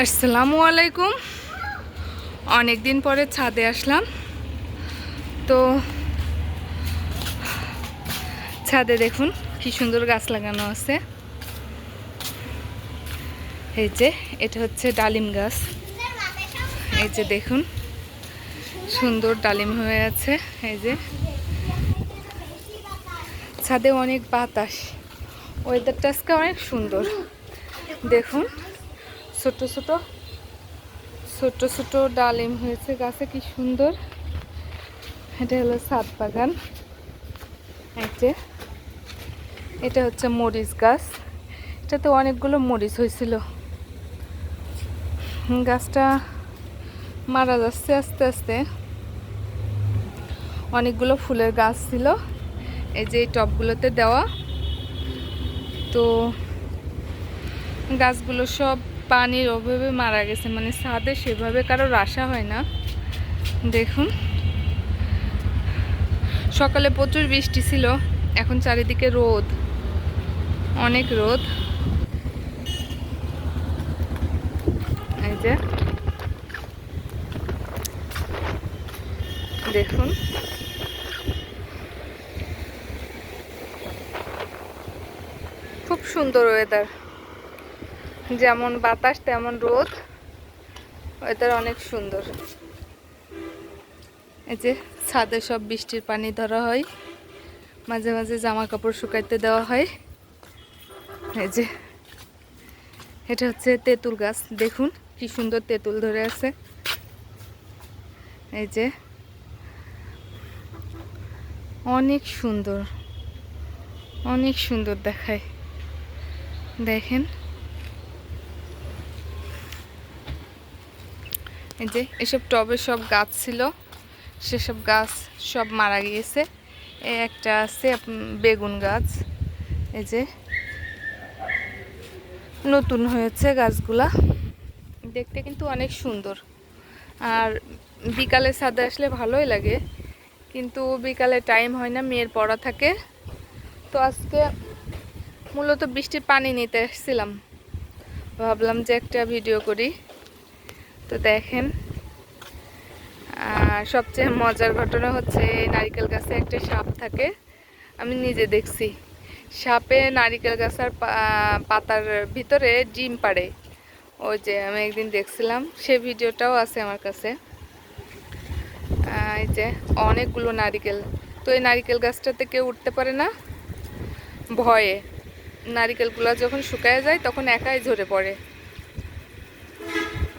আসসালামু আলাইকুম। অনেক দিন পরে ছাদে আসলাম। তো ছাদে দেখুন কি সুন্দর গাছ লাগানো আছে। এই যে, এটা হচ্ছে ডালিম গাছ। এই যে দেখুন, সুন্দর ডালিম হয়ে আছে। এই যে। ছাদে অনেক বাতাস। ওয়েদারটা আজকে অনেক সুন্দর। দেখুন। ছোট ছোট ছোট ছোট ডালিম হয়েছে গাছে, কি সুন্দর। এটা হলো সাত বাগান। যে, এটা হচ্ছে মরিচ গাছ। এটাতে অনেকগুলো মরিচ হয়েছিল। গাছটা মারা যাচ্ছে আস্তে আস্তে। অনেকগুলো ফুলের গাছ ছিল। এই যে এই টবগুলোতে দেওয়া। তো গাছগুলো সব পানির অভাবে মারা গেছে। মানে ছাদে সেভাবে কারোর আশা হয় না। দেখুন। সকালে প্রচুর বৃষ্টি ছিল। এখন চারিদিকে রোদ। অনেক রোদ। এই যে। দেখুন। খুব সুন্দর ওয়েদার যেমন বাতাস, তেমন রোদ। ওয়েদার অনেক সুন্দর। এই যে ছাদে সব বৃষ্টির পানি ধরা হয়। মাঝে মাঝে জামা কাপড় শুকাইতে দেওয়া হয়। এই যে এটা হচ্ছে তেঁতুল গাছ, দেখুন কি সুন্দর তেঁতুল ধরে আছে। এই যে অনেক সুন্দর অনেক সুন্দর দেখায়। দেখেন এই যে, এসব টবে সব গাছ ছিল। সেসব গাছ সব মারা গিয়েছে। এই একটা আছে বেগুন গাছ। এই যে, নতুন হয়েছে গাছগুলা। দেখতে কিন্তু অনেক সুন্দর। আর বিকালে ছাদে আসলে ভালোই লাগে। কিন্তু বিকালে টাইম হয় না, মেয়ের পড়া থাকে। তো আজকে মূলত বৃষ্টির পানি নিতে এসেছিলাম। ভাবলাম যে একটা ভিডিও করি। তো দেখেন। আর সবচেয়ে মজার ঘটনা হচ্ছে নারিকেল গাছে একটা সাপ থাকে। আমি নিজে দেখছি। সাপে নারিকেল গাছের পাতার ভিতরে ডিম পাড়ে। ওই যে আমি একদিন দেখছিলাম, সে ভিডিওটাও আছে আমার কাছে। এই যে অনেকগুলো নারিকেল। তো এই নারিকেল গাছটাতে কেউ উঠতে পারে না। ভয়ে। নারিকেলগুলো যখন শুকায় যায়, তখন একাই ঝরে পড়ে।